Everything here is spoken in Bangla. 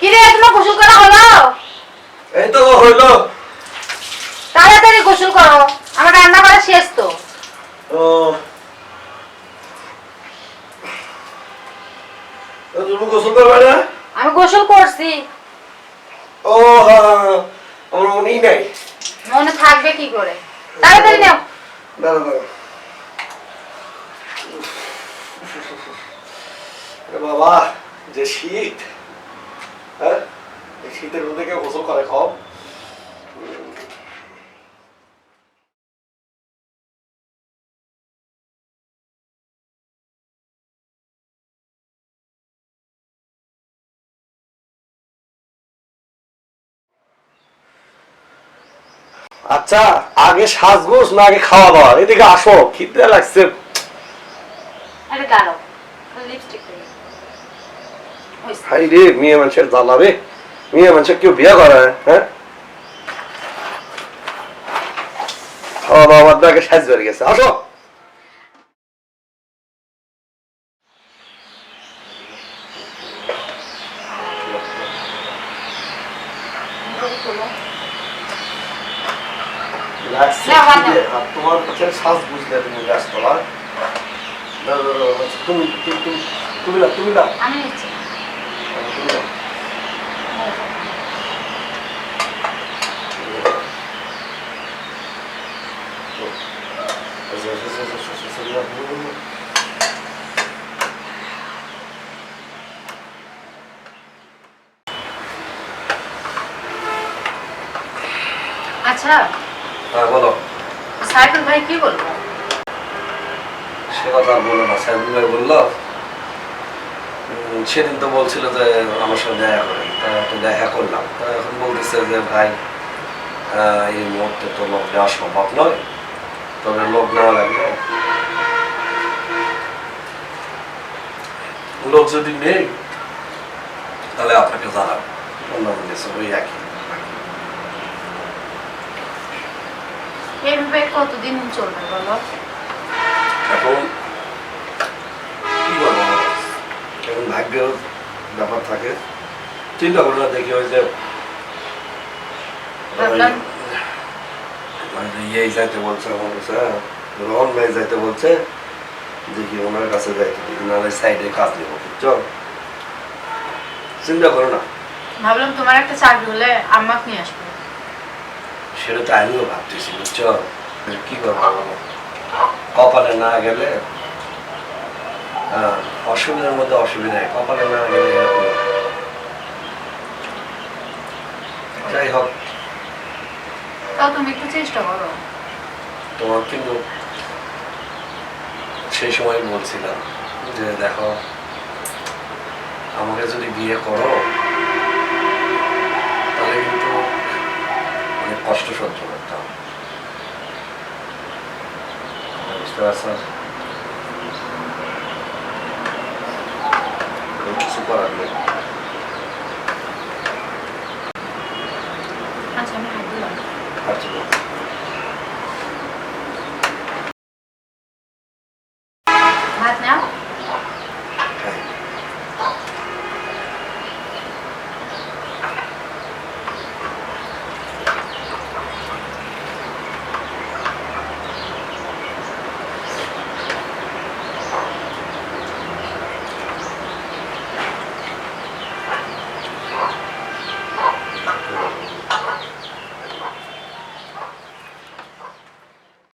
কিরে তোমার গোসল করা হলো এই তো হইল তাড়াতাড়ি গোসল করো আমার রান্না করা শেষ তো। ও তুমি গোসল করবে না? আমি গোসল করছি ও। আমার মনেই নাই। মনে থাকবে কি করে? তাড়াতাড়ি নাও। দাঁড়া দাঁড়া। বাবা, যে শীত হ্যাঁ? শীতের মধ্যে কেউ গোসল করে খাও আচ্ছা আগে সাজগোস না আগে খাওয়া দাওয়া? এদিকে আসো, খিদে লাগছে। আরে দাঁড়াও লিপস্টিক হাই রে মেয়ে মানুষের জ্বালাবে মেয়ে মানুষের কেউ বিয়ে করে হ্যাঁ খাওয়া দাওয়া বাদ দিয়ে আগে সাজ বেরিয়ে গেছে আসো লাগছে না, বাদ দাও। খিদে। আর তোমার কাছে শ্বাস বুঝলে তুমি ব্যস্ত না না, তুমি তুমি তুমি তুমি না তুমি না আমি নিচ্ছি। তুমি না আচ্ছা হ্যাঁ বলো। সাইকেল ভাই কি বলব সে কথা আর বলল না সাইবুল ভাই বলল সেদিন তো বলছিল যে আমার সঙ্গে দেখা করে তা তো দেখা করলাম। তা এখন বলতেছে যে ভাই এই মুহূর্তে তো লোক নেওয়া সম্ভব নয় তবে লোক নেওয়া লাগবে। লোক যদি নেই তাহলে আপনাকে জানাব। অন্য ওই একই। এইভাবে কতদিন চলবে বলো? এখন ভাগ্যের ব্যাপার থাকে। চিন্তা করো না দেখি ওই যে ভাবলাম মানে যাইতে বলছে আমার কাছে হ্যাঁ, রহন ভাই যাইতে বলছে দেখি ওনার কাছে যাইতে দেখি নাহলে সাইডে কাজ নেব বুঝছ? চিন্তা করো না। ভাবলাম তোমার একটা চাকরি হলে আম্মাকে নিয়ে আসব। সেটা তো আমিও ভাবতেছি বুঝছ? কি করব? কপালে না গেলে হ্যাঁ, অসুবিধার মধ্যে অসুবিধায় কপালে না গেলে এরকম। যাই হোক। তাও তুমি একটু চেষ্টা করো। তোমার কিন্তু সেই সময় বলছিলাম যে দেখো আমাকে যদি বিয়ে করো তাহলে কিন্তু অনেক কষ্ট সহ্য করতে হবে। বুঝতে পারছ? কোনো কিছু করার নেই আচ্ছা